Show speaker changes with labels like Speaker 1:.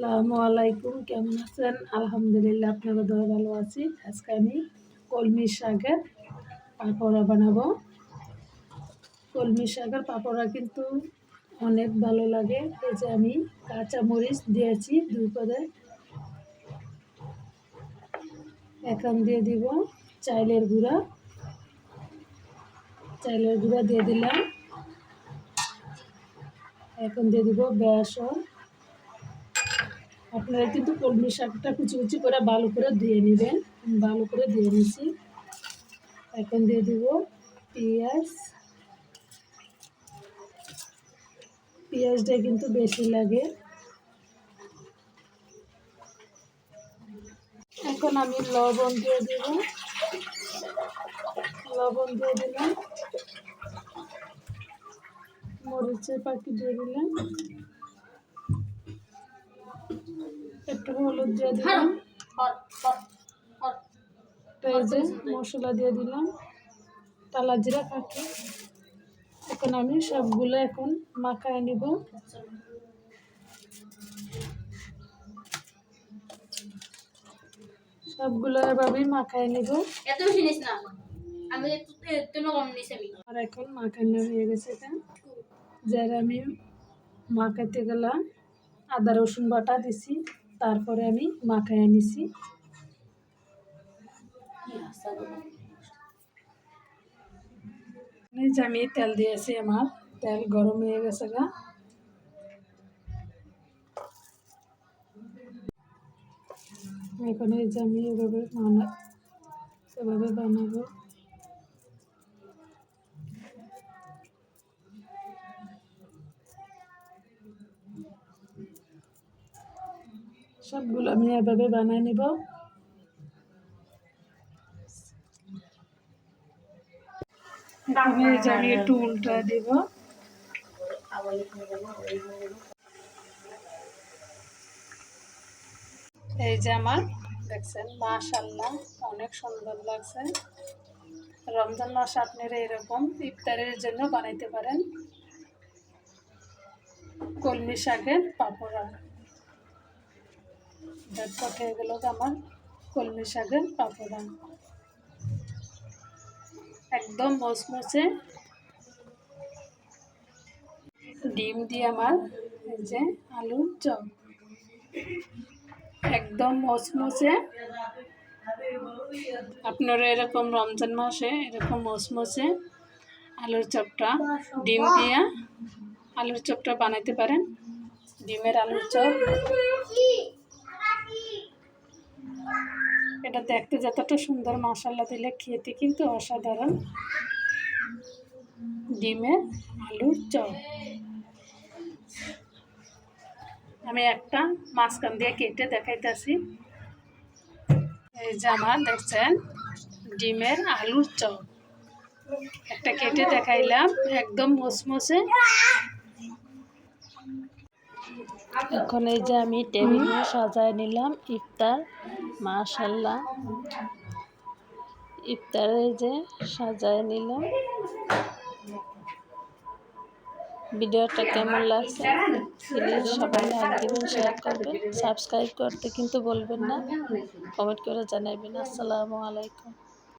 Speaker 1: আসসালামু আলাইকুম, কেমন আছেন? আলহামদুলিল্লাহ আপনাকে দয়া ভালো আছি। আজকে আমি কলমি শাকের পাকোড়া বানাবো। কলমি শাকের পাকোড়া কিন্তু অনেক ভালো লাগে। এই যে আমি কাঁচা মরিচ দিয়েছি, দুই পদে এখন দিয়ে দিব চাইলের গুঁড়া। চাইলের গুঁড়া দিয়ে দিলাম। এখন দিয়ে দিব বেসন। আপনারা কিন্তু কলমি শাকটা কুচি কুচি করে ভালো করে ধুয়ে নেবেন। ভালো করে ধুয়ে নিছি এখন দিয়ে দিব পেঁয়াজ। পেঁয়াজটা কিন্তু বেশি লাগে। এখন আমি লবণ দিয়ে দিব। লবণ দিয়ে দিলাম। মরিচের পাখি দিয়ে দিলাম। হলুদ দিয়ে দিলাম। এই মশলা দিয়ে দিলাম। টালা জিরা পাখি এখন আমি সবগুলো এখন মাখায় নিব। সবগুলো এভাবেই মাখায় নিব।
Speaker 2: এত বেশি নিস না। আমি কম
Speaker 1: আর এখন মাখানো হয়ে গেছে এটা। যারা আমি মাখাতে গেলাম। আদা রসুন বাটা দিছি। তারপরে আমি মাখায় নিছি আমি তেল দিয়েছি আমার, তেল গরম হয়ে গেছে গা। এখন এই যে আমি এভাবে বানা এভাবে বানাবো। সবগুলো আমি এভাবে বানাই নিব। আমি একটু এই যে আমার, দেখছেন মাশাল্লাহ অনেক সুন্দর লাগছে। রমজান মাস আপনারা এরকম ইফতারের জন্য বানাইতে পারেন। কলমি শাকের পাপড়া। ঝটপট হয়ে গেল আমার কলমি শাকের পাপড়া একদম মচমচে ডিম দিয়ে আমার যে আলুর চপ একদম মচমচে আপনারা এরকম রমজান মাসে এরকম মচমচে আলুর চপটা ডিম দিয়ে আলুর চপটা বানাইতে পারেন ডিমের আলুর চপ এটা দেখতে যতটা সুন্দর মশলা দিলে খেতে কিন্তু অসাধারণ। ডিমের আলুর চপ। আমি একটা মাঝখান দিয়ে কেটে দেখাইতেছি। এই যে আমার, দেখছেন? ডিমের আলুর চপ। একটা কেটে দেখাইলাম, একদম মসমসে এখন এই যে আমি টেবিলে সাজায় নিলাম ইফতার। মাশাল্লাহ ইফতারে যে সাজায় নিলাম ভিডিওটা কেমন লাগছে প্লিজ সবাই লাইক দিবেন, শেয়ার করবেন। সাবস্ক্রাইব করতে কিন্তু বলবেন না। কমেন্ট করে জানাবেন আসসালামু আলাইকুম।